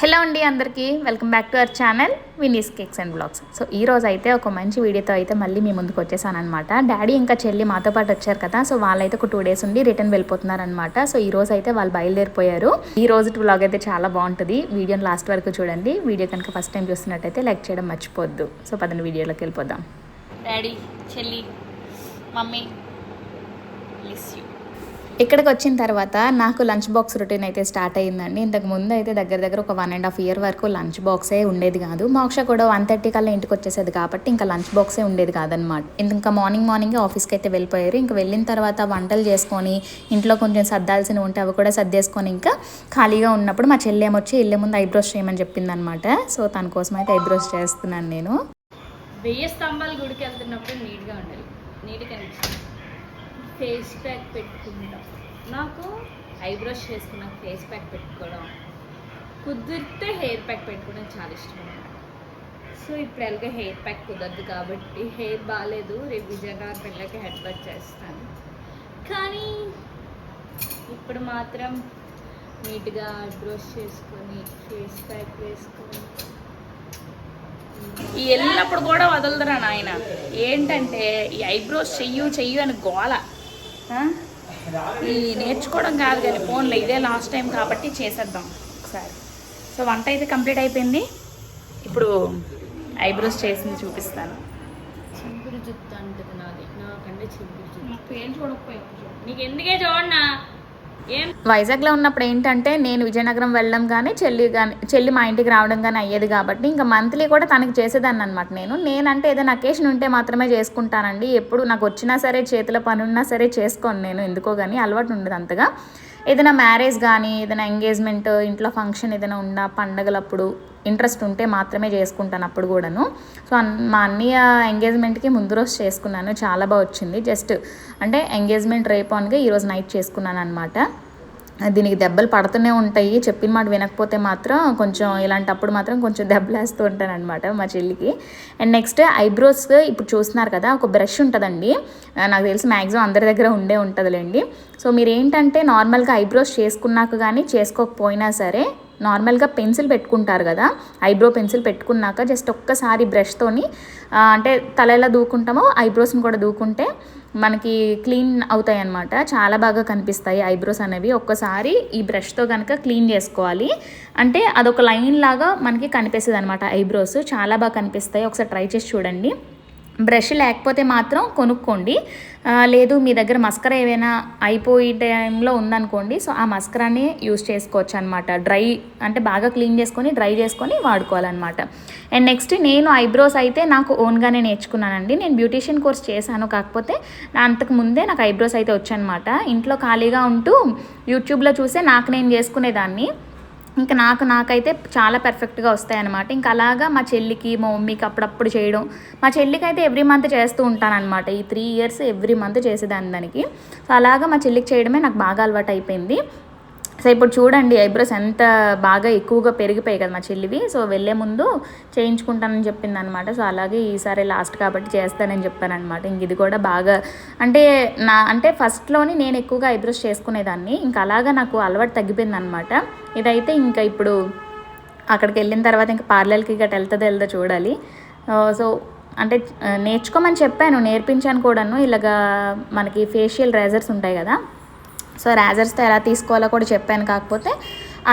Hello అండి అందరికీ welcome back to our channel Vini's cakes and blogs. So ఈ రోజు అయితే ఒక మంచి వీడియోతో అయితే మళ్ళీ మీ ముందుకు వచ్చేసానమాట డాడీ ఇంకా చెల్లి మాతో పాటు వచ్చారు కదా సో వాళ్ళైతే ఒక టూ డేస్ ఉండి రిటర్న్ వెళ్ళిపోతున్నారు అనమాట సో ఈ రోజు అయితే వాళ్ళు బయలుదేరిపోయారు. ఈ రోజు వ్లాగ్ అయితే చాలా బాగుంటుంది. వీడియోని లాస్ట్ వరకు చూడండి. వీడియో కనుక ఫస్ట్ టైం చూస్తున్నట్టయితే లైక్ చేయడం మర్చిపోద్దు సో పదని వీడియోలోకి వెళ్ళిపోదాం. డాడీ చెల్లి మమ్మీ యూ ఇక్కడికి వచ్చిన తర్వాత నాకు లంచ్ బాక్స్ రొటీన్ అయితే స్టార్ట్ అయ్యిందండి. ఇంతకు ముందు అయితే దగ్గర దగ్గర ఒక వన్ అండ్ హాఫ్ ఇయర్ వరకు లంచ్ బాక్సే ఉండేది కాదు. మోక్ష కూడా వన్ థర్టీ కల్లా ఇంటికి వచ్చేసేది కాబట్టి ఇంకా లంచ్ బాక్సే ఉండేది కాదనమాట ఇంకా మార్నింగ్ మార్నింగ్ ఆఫీస్కి అయితే వెళ్ళిపోయారు. ఇంకా వెళ్ళిన తర్వాత వంటలు చేసుకొని ఇంట్లో కొంచెం సర్దాల్సిన ఉంటే అవి కూడా సర్దేసుకొని ఇంకా ఖాళీగా ఉన్నప్పుడు మా చెల్లి ఏమొచ్చి వెళ్ళే ముందు ఐబ్రోస్ చేయమని చెప్పిందనమాట సో తన కోసం అయితే ఐబ్రోస్ చేస్తున్నాను నేను. వెయ్యి స్తంభాల గుడికి వెళ్తున్నప్పుడు నీట్గా ఉండాలి. నీట్గా ఫేస్ ప్యాక్ పెట్టుకుంటాం. నాకు ఐబ్రోస్ చేసుకున్న ఫేస్ ప్యాక్ పెట్టుకోవడం కుదిరితే హెయిర్ ప్యాక్ పెట్టుకోవడం చాలా ఇష్టం. సో ఇప్పుడు ఎలాగో హెయిర్ ప్యాక్ కుదరదు కాబట్టి హెయిర్ బాగాలేదు రేపు విజయనగరం పిల్లకి హెడ్ వాష్ చేస్తాను. కానీ ఇప్పుడు మాత్రం నీట్గా బ్రష్ చేసుకొని ఫేస్ ప్యాక్ వేసుకొని. ఈ వెళ్ళినప్పుడు కూడా వదలదురా నాయన. ఏంటంటే ఈ ఐబ్రోస్ చెయ్యు చెయ్యు అని గోల. ఈ నేర్చుకోవడం కాదు కానీ ఫోన్లో ఇదే లాస్ట్ టైం కాబట్టి చేసేద్దాం ఒకసారి. సో వంట అయితే కంప్లీట్ అయిపోయింది. ఇప్పుడు ఐబ్రోస్ చేసింది చూపిస్తాను. చింపురు జుత్తు అంటది నాది. నాకంటే చింపురు జుత్తు. ఏం చూడకపోయా. నీకు ఎందుకే చూడనా? వైజాగ్లో ఉన్నప్పుడు ఏంటంటే నేను విజయనగరం వెళ్ళడం కానీ చెల్లి కానీ చెల్లి మా ఇంటికి రావడం కానీ అయ్యేది కాబట్టి ఇంకా మంత్లీ కూడా తనకి చేసేదాన్ని అనమాట నేను. నేనంటే ఏదైనా అకేషన్ ఉంటే మాత్రమే చేసుకుంటానండి. ఎప్పుడు నాకు వచ్చినా సరే చేతిలో పని ఉన్నా సరే చేసుకోను నేను. ఎందుకో కానీ అలవాటు ఉండదు అంతగా. ఏదైనా మ్యారేజ్ కానీ ఏదైనా ఎంగేజ్మెంట్ ఇంట్లో ఫంక్షన్ ఏదైనా ఉన్న పండగలప్పుడు ఇంట్రెస్ట్ ఉంటే మాత్రమే చేసుకుంటాను అప్పుడు కూడాను. సో అన్- మా అన్నయ్య ఎంగేజ్మెంట్కి ముందు రోజు చేసుకున్నాను. చాలా బాగా వచ్చింది. జస్ట్ అంటే ఎంగేజ్మెంట్ రేపు అనగా ఈరోజు నైట్ చేసుకున్నాను అనమాట దీనికి దెబ్బలు పడుతూనే ఉంటాయి. చెప్పిన మాట వినకపోతే మాత్రం కొంచెం ఇలాంటప్పుడు మాత్రం కొంచెం దెబ్బలేస్తూ ఉంటాను అనమాట మా చెల్లికి. అండ్ నెక్స్ట్ ఐబ్రోస్ ఇప్పుడు చూస్తున్నారు కదా ఒక బ్రష్ ఉంటుందండి. నాకు తెలిసి మ్యాక్సిమం అందరి దగ్గర ఉండే ఉంటుందిలేండి. సో మీరు ఏంటంటే నార్మల్గా ఐబ్రోస్ చేసుకున్నాక కానీ చేసుకోకపోయినా సరే నార్మల్గా పెన్సిల్ పెట్టుకుంటారు కదా ఐబ్రో పెన్సిల్ పెట్టుకున్నాక జస్ట్ ఒక్కసారి బ్రష్తోని అంటే తల ఎలా దూకుంటామో ఐబ్రోస్ని కూడా దూకుంటే మనకి క్లీన్ అవుతాయి అన్నమాట చాలా బాగా కనిపిస్తాయి ఐబ్రోస్ అనేవి. ఒక్కసారి ఈ బ్రష్తో కనుక క్లీన్ చేసుకోవాలి. అంటే అదొక లైన్ లాగా మనకి కనిపిస్తుంది అనమాట ఐబ్రోస్. చాలా బాగా కనిపిస్తాయి. ఒకసారి ట్రై చేసి చూడండి. బ్రష్ లేకపోతే మాత్రం కొనుక్కోండి. లేదు మీ దగ్గర మస్కరా ఏమైనా అయిపోయే టైంలో ఉందనుకోండి సో ఆ మస్కరాని యూస్ చేసుకోవచ్చు అనమాట డ్రై అంటే బాగా క్లీన్ చేసుకొని డ్రై చేసుకొని వాడుకోవాలన్నమాట అండ్ నెక్స్ట్ నేను ఐబ్రోస్ అయితే నాకు ఓన్గానే నేర్చుకున్నానండి. నేను బ్యూటీషియన్ కోర్స్ చేశాను కాకపోతే అంతకు ముందే నాకు ఐబ్రోస్ అయితే వచ్చానమాట. ఇంట్లో ఖాళీగా ఉంటూ యూట్యూబ్లో చూసే నాకు నేను చేసుకునేదాన్ని. ఇంకా నాకు నాకైతే చాలా పర్ఫెక్ట్గా వస్తాయి అనమాట ఇంకా అలాగా మా చెల్లికి మా మమ్మీకి అప్పుడప్పుడు చేయడం. మా చెల్లికి అయితే ఎవ్రీ మంత్ చేస్తూ ఉంటానన్నమాట. ఈ త్రీ ఇయర్స్ ఎవ్రీ మంత్ చేసేదాన్ని దానికి. సో అలాగా మా చెల్లికి చేయడమే నాకు బాగా అలవాటు అయిపోయింది సో ఇప్పుడు చూడండి ఐబ్రోస్ ఎంత బాగా ఎక్కువగా పెరిగిపోయాయి కదా మా చెల్లివి. సో వెళ్ళే ముందు చేయించుకుంటానని చెప్పింది అనమాట సో అలాగే ఈసారి లాస్ట్ కాబట్టి చేస్తానని చెప్పానమాట ఇంక ఇది కూడా బాగా అంటే నా అంటే ఫస్ట్లోని నేను ఎక్కువగా ఐబ్రోస్ చేసుకునేదాన్ని. ఇంకా అలాగా నాకు అలవాటు తగ్గిపోయింది అనమాట ఇదైతే ఇంకా ఇప్పుడు అక్కడికి వెళ్ళిన తర్వాత ఇంకా పార్లర్కి గట్రా వెళ్తుందో వెళ్దో చూడాలి. Uh, సో అంటే uh, నేర్చుకోమని చెప్పాను నేర్పించాను కూడాను. ఇలాగా మనకి ఫేషియల్ రేజర్స్ ఉంటాయి కదా. సో రేజర్స్తో ఎలా తీసుకోవాలో కూడా చెప్పాను. కాకపోతే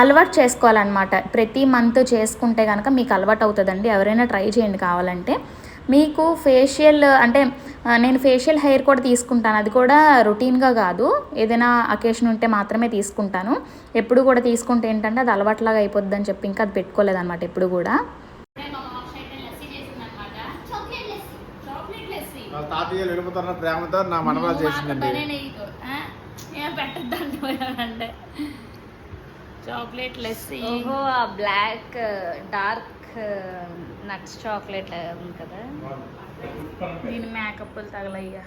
అలవాటు చేసుకోవాలన్నమాట. ప్రతి మంత్ చేసుకుంటే కనుక మీకు అలవాటు అవుతుందండి. ఎవరైనా ట్రై చేయండి కావాలంటే. మీకు ఫేషియల్ అంటే నేను ఫేషియల్ హెయిర్ కూడా తీసుకుంటాను. అది కూడా రొటీన్గా కాదు. ఏదైనా అకేషన్ ఉంటే మాత్రమే తీసుకుంటాను. ఎప్పుడు కూడా తీసుకుంటే ఏంటంటే అది అలవాట్లాగా అయిపోద్ది అని చెప్పి ఇంకా అది పెట్టుకోలేదన్నమాట ఎప్పుడు కూడా. వెళ్ళిపోతున్న ప్రేమతో నా మనవరాలు చేసిందండి. పెట్టద్దంటే చాక్లెట్ లెస్సీ ఓహో ఆ బ్లాక్ డార్క్ నట్స్ చాక్లెట్ ఉంది కదా. దీని మేకప్లు తగలయ్యా.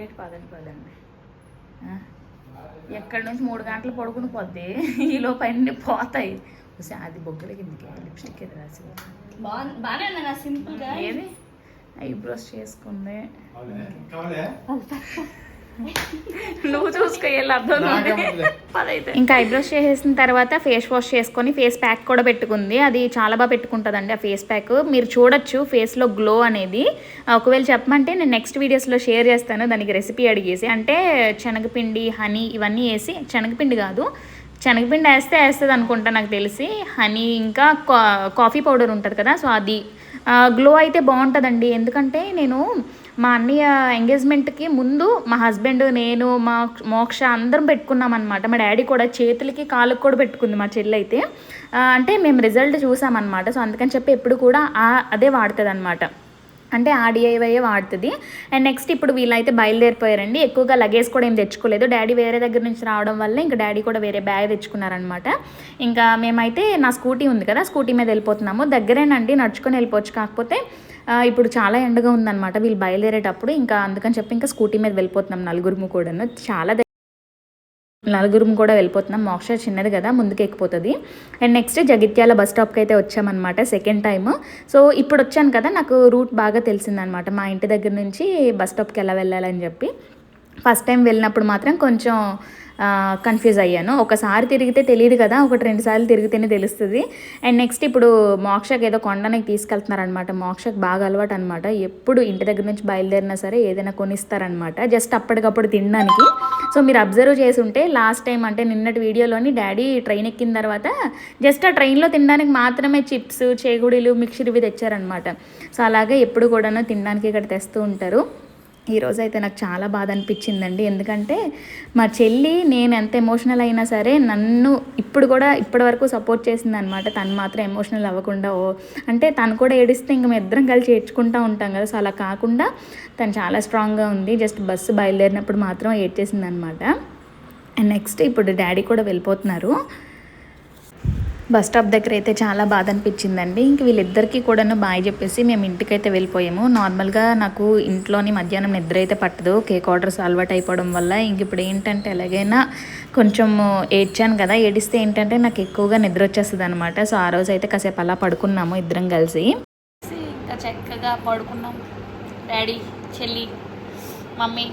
ఏటి పదండి పదండి. ఎక్కడి నుంచి మూడు గంటలు పడుకుని పోద్ది. ఈ లోపు అన్నీ పోతాయి. ఒకసారి అది బొగ్గల కిందకి లిప్స్టిక్ ఏది రాసి బాగుంది బాగానే ఉంది నా సింపుల్గా ఏది? ఐబ్రోస్ చేసుకుంది. నువ్వు చూసుకో అర్థం. పదైతే. ఇంకా ఐబ్రోస్ చేసేసిన తర్వాత ఫేస్ వాష్ చేసుకొని ఫేస్ ప్యాక్ కూడా పెట్టుకుంది. అది చాలా బాగా పెట్టుకుంటుందండి ఆ ఫేస్ ప్యాక్. మీరు చూడొచ్చు ఫేస్లో గ్లో అనేది. ఒకవేళ చెప్పమంటే నేను నెక్స్ట్ వీడియోస్లో షేర్ చేస్తాను. దానికి రెసిపీ అడిగేసి అంటే శనగపిండి హనీ ఇవన్నీ వేసి శనగపిండి కాదు శనగపిండి వేస్తే వేస్తుంది అనుకుంటా నాకు తెలిసి. హనీ ఇంకా కా- కాఫీ పౌడర్ ఉంటుంది కదా సో అది. గ్లో అయితే బాగుంటుందండి. ఎందుకంటే నేను మా అన్నయ్య ఎంగేజ్మెంట్కి ముందు మా హస్బెండ్ నేను మా మోక్ష అందరం పెట్టుకున్నాం అనమాట మా డాడీ కూడా చేతులకి కాళ్ళకి కూడా పెట్టుకుంది మా చెల్లి అయితే అంటే మేము రిజల్ట్ చూసామన్నమాట. సో అందుకని చెప్పి ఎప్పుడు కూడా ఆ అదే వాడుతుంది అనమాట అంటే ఆడిఐవై వాడుతుంది. అండ్ నెక్స్ట్ ఇప్పుడు వీళ్ళైతే బయలుదేరిపోయారండి. ఎక్కువగా లగేజ్ కూడా ఏం తెచ్చుకోలేదు. డాడీ వేరే దగ్గర నుంచి రావడం వల్ల ఇంకా డాడీ కూడా వేరే బ్యాగ్ తెచ్చుకున్నారనమాట ఇంకా మేమైతే నా స్కూటీ ఉంది కదా స్కూటీ మీద వెళ్ళిపోతున్నాము. దగ్గరేనండి నడుచుకొని వెళ్ళిపోవచ్చు. కాకపోతే ఇప్పుడు చాలా ఎండగా ఉందన్నమాట. వీళ్ళు బయలుదేరేటప్పుడు ఇంకా అందుకని చెప్పి ఇంకా స్కూటీ మీద వెళ్ళిపోతున్నాం నలుగురుము కూడాను. చాలా నలుగురుము నలుగురం కూడా వెళ్ళిపోతున్నాం. మోక్ష చిన్నది కదా ముందుకు ఎక్కిపోతుంది. అండ్ నెక్స్ట్ జగిత్యాల బస్ స్టాప్కి అయితే వచ్చామన్నమాట సెకండ్ టైం సో ఇప్పుడు వచ్చాను కదా నాకు రూట్ బాగా తెలిసిందనమాట మా ఇంటి దగ్గర నుంచి బస్ స్టాప్కి ఎలా వెళ్ళాలని చెప్పి. ఫస్ట్ టైం వెళ్ళినప్పుడు మాత్రం కొంచెం కన్ఫ్యూజ్ అయ్యాను. ఒకసారి తిరిగితే తెలియదు కదా ఒకటి రెండు సార్లు తిరిగితేనే తెలుస్తుంది. అండ్ నెక్స్ట్ ఇప్పుడు మోక్షకి ఏదో కొండనికి తీసుకెళ్తున్నారనమాట. మోక్షకు బాగా అలవాటు అనమాట ఎప్పుడు ఇంటి దగ్గర నుంచి బయలుదేరినా సరే ఏదైనా కొనిస్తారనమాట. జస్ట్ అప్పటికప్పుడు తినడానికి. సో మీరు అబ్జర్వ్ చేసి ఉంటే లాస్ట్ టైం అంటే నిన్నటి వీడియోలోని డాడీ ట్రైన్ ఎక్కిన తర్వాత జస్ట్ ఆ ట్రైన్లో తినడానికి మాత్రమే చిప్స్ చేగుడీలు మిక్చర్ ఇవి తెచ్చారనమాట. సో అలాగే ఎప్పుడు కూడాను తినడానికి ఇక్కడ తెస్తూ ఉంటారు. ఈరోజు అయితే నాకు చాలా బాధ అనిపించిందండి ఎందుకంటే మా చెల్లి నేను ఎంత ఎమోషనల్ అయినా సరే నన్ను ఇప్పుడు కూడా ఇప్పటి వరకు సపోర్ట్ చేసింది అనమాట తను మాత్రం ఎమోషనల్ అవ్వకుండా ఓ అంటే తను కూడా ఏడిస్తే ఇంక మేము ఇద్దరం కలిసి ఏడ్చుకుంటూ ఉంటాం కదా. సో అలా కాకుండా తను చాలా స్ట్రాంగ్గా ఉంది. జస్ట్ బస్సు బయలుదేరినప్పుడు మాత్రం ఏడ్చేసింది అనమాట అండ్ నెక్స్ట్ ఇప్పుడు డాడీ కూడా వెళ్ళిపోతున్నారు. బస్ స్టాప్ దగ్గర అయితే చాలా బాధ అనిపించిందండి ఇంక వీళ్ళిద్దరికీ కూడాను బాయ్ చెప్పేసి మేము ఇంటికైతే వెళ్ళిపోయాము. నార్మల్గా నాకు ఇంట్లోని మధ్యాహ్నం నిద్ర అయితే పట్టదు. కేక్ ఆర్డర్స్ అలవాటు అయిపోవడం వల్ల ఇంక ఇప్పుడు ఏంటంటే ఎలాగైనా కొంచెం ఏడ్చాను కదా ఏడిస్తే ఏంటంటే నాకు ఎక్కువగా నిద్ర వచ్చేస్తుంది అనమాట సో ఆ రోజు అయితే కాసేపు అలా పడుకున్నాము ఇద్దరం కలిసి. ఇంకా చక్కగా పడుకున్నాం. డాడీ చెల్లి మమ్మీ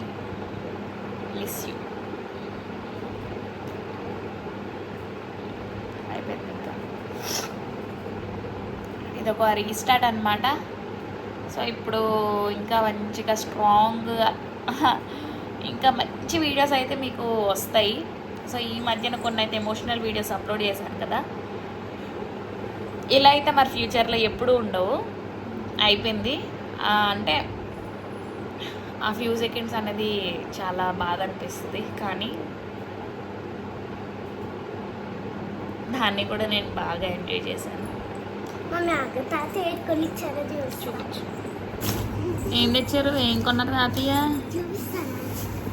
మిస్ యూ అయిపోయింది ఇంకా ఇది ఒక రీస్టార్ట్ అనమాట సో ఇప్పుడు ఇంకా మంచిగా స్ట్రాంగ్గా ఇంకా మంచి వీడియోస్ అయితే మీకు వస్తాయి. సో ఈ మధ్యన కొన్ని అయితే ఎమోషనల్ వీడియోస్ అప్లోడ్ చేశాను కదా. ఇలా అయితే మరి ఫ్యూచర్లో ఎప్పుడూ ఉండవు. అయిపోయింది. అంటే ఆ ఫ్యూ సెకండ్స్ అనేది చాలా బాధ అనిపిస్తుంది. కానీ దాన్ని కూడా నేను బాగా ఎంజాయ్ చేశాను. మమ్మీ ఆగు తాత ఏడుకొని ఇచ్చారో చూసి చూపించు ఏం తెచ్చారు ఏం కొన్నారు తాతయ్య చూపిస్తాను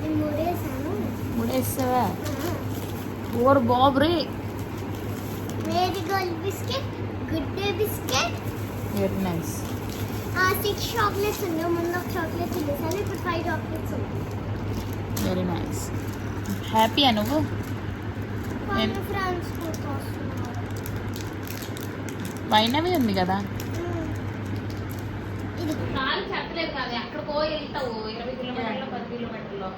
నేను మూడేసాను మూడేస్తావా or Babri Marie gold biscuit good day biscuit very nice six chocolates ఉన్నాయి ముందు ఒక చాక్లెట్ తినేసాను ఇప్పుడు ఫైవ్ చాక్లెట్స్ ఉన్నాయి వెరీ నైస్ హ్యాపీయా నువ్వు వాళ్ళ ఫ్రెండ్స్ కిలోమీటర్లు పది కిలోమీటర్లు.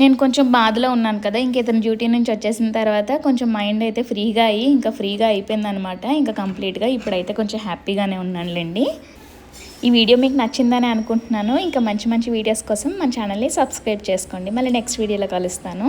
నేను కొంచెం బాధలో ఉన్నాను కదా. ఇంక ఇతను డ్యూటీ నుంచి వచ్చేసిన తర్వాత కొంచెం మైండ్ అయితే ఫ్రీగా అయ్యి ఇంకా ఫ్రీగా అయిపోయిందనమాట. ఇంకా కంప్లీట్గా ఇప్పుడైతే కొంచెం హ్యాపీగానే ఉన్నానులేండి. ఈ వీడియో మీకు నచ్చిందని అనుకుంటున్నాను. ఇంకా మంచి మంచి వీడియోస్ కోసం మన ఛానల్ని సబ్స్క్రైబ్ చేసుకోండి. మళ్ళీ నెక్స్ట్ వీడియోలో కలుస్తాను.